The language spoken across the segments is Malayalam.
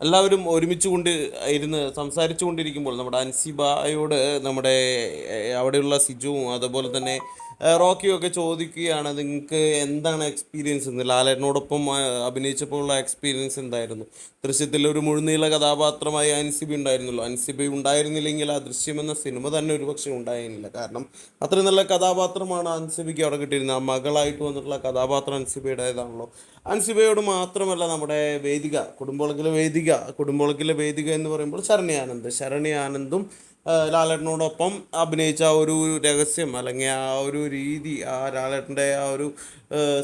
എല്ലാവരും ഒരുമിച്ച് കൊണ്ട് ഇരുന്ന് സംസാരിച്ചു കൊണ്ടിരിക്കുമ്പോൾ നമ്മുടെ അൻസിബായോട് നമ്മുടെ അവിടെയുള്ള സിജുവും അതുപോലെ തന്നെ ഏഹ്, റോക്കിയും ഒക്കെ ചോദിക്കുകയാണ് നിങ്ങൾക്ക് എന്താണ് എക്സ്പീരിയൻസ് എന്ന്. ലാലേട്ടനോടൊപ്പം അഭിനയിച്ചപ്പോൾ ഉള്ള എക്സ്പീരിയൻസ് എന്തായിരുന്നു? ദൃശ്യത്തിൽ ഒരു മുഴുനീള കഥാപാത്രമായി അൻസിബി ഉണ്ടായിരുന്നല്ലോ. അൻസിബി ഉണ്ടായിരുന്നില്ലെങ്കിൽ ആ ദൃശ്യം എന്ന സിനിമ തന്നെ ഒരുപക്ഷെ ഉണ്ടായിരുന്നില്ല കാരണം അത്രയും നല്ല കഥാപാത്രമാണ് അൻസിബിക്ക് അവിടെ കിട്ടിയിരുന്നത്. ആ മകളായിട്ട് വന്നിട്ടുള്ള കഥാപാത്രം അൻസിബിയുടേതാണല്ലോ. അൻസിബയോട് മാത്രമല്ല നമ്മുടെ വേദിക കുടുംബോളക്കിലെ വേദിക കുടുംബോളക്കിലെ വേദിക എന്ന് പറയുമ്പോൾ ശരണി ആനന്ദ് ശരണി ആനന്ദും ലാലേട്ടനോടൊപ്പം അഭിനയിച്ച ആ ഒരു രഹസ്യം അല്ലെങ്കിൽ ആ ഒരു രീതി ആ ലാലേട്ടന്റെ ആ ഒരു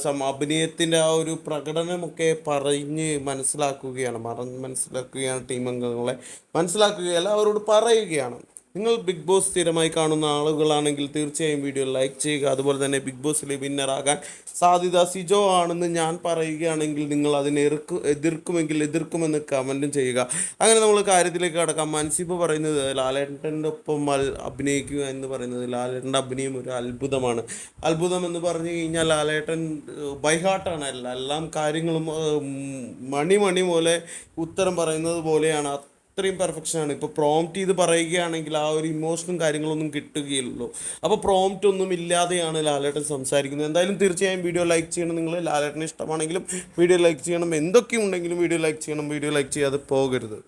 സം അഭിനയത്തിന്റെ ആ ഒരു പ്രകടനമൊക്കെ പറഞ്ഞ് മനസ്സിലാക്കുകയാണ് മറ മനസ്സിലാക്കുകയാണ് ടീം അംഗങ്ങളെ മനസ്സിലാക്കുകയല്ല അവരോട് പറയുകയാണ്. നിങ്ങൾ ബിഗ് ബോസ് സ്ഥിരമായി കാണുന്ന ആളുകളാണെങ്കിൽ തീർച്ചയായും വീഡിയോ ലൈക്ക് ചെയ്യുക. അതുപോലെ തന്നെ ബിഗ് ബോസിലെ വിന്നറാകാൻ സാധ്യത സിജോ ആണെന്ന് ഞാൻ പറയുകയാണെങ്കിൽ നിങ്ങൾ അതിനെ എതിർക്ക് എതിർക്കുമെങ്കിൽ എതിർക്കുമെന്ന് കമന്റും ചെയ്യുക. അങ്ങനെ നമ്മൾ കാര്യത്തിലേക്ക് കടക്കാം. മൻസിബ് പറയുന്നത് ലാലേട്ടന്റെ ഒപ്പം അഭിനയിക്കുക എന്ന് പറയുന്നത് ലാലേട്ടന്റെ അഭിനയം ഒരു അത്ഭുതമാണ്. അത്ഭുതം എന്ന് പറഞ്ഞു കഴിഞ്ഞാൽ ലാലേട്ടൻ ബൈഹാർട്ടാണ് എല്ലാ കാര്യങ്ങളും മണി മണി പോലെ ഉത്തരം പറയുന്നത് പോലെയാണ്. അത്രയും പെർഫെക്ഷനാണ് ഇപ്പോൾ പ്രോംപ്റ്റ് ചെയ്ത് പറയുകയാണെങ്കിൽ ആ ഒരു ഇമോഷനും കാര്യങ്ങളൊന്നും കിട്ടുകയില്ലല്ലോ. അപ്പോൾ പ്രോംപ്റ്റ് ഒന്നും ഇല്ലാതെയാണ് ലാലേട്ടൻ സംസാരിക്കുന്നത്. എന്തായാലും തീർച്ചയായും വീഡിയോ ലൈക്ക് ചെയ്യണം. നിങ്ങൾ ലാലേട്ടനെ ഇഷ്ടമാണെങ്കിലും വീഡിയോ ലൈക്ക് ചെയ്യണം. എന്തൊക്കെ ഉണ്ടെങ്കിലും വീഡിയോ ലൈക്ക് ചെയ്യണം. വീഡിയോ ലൈക്ക് ചെയ്യാതെ പോകരുത്.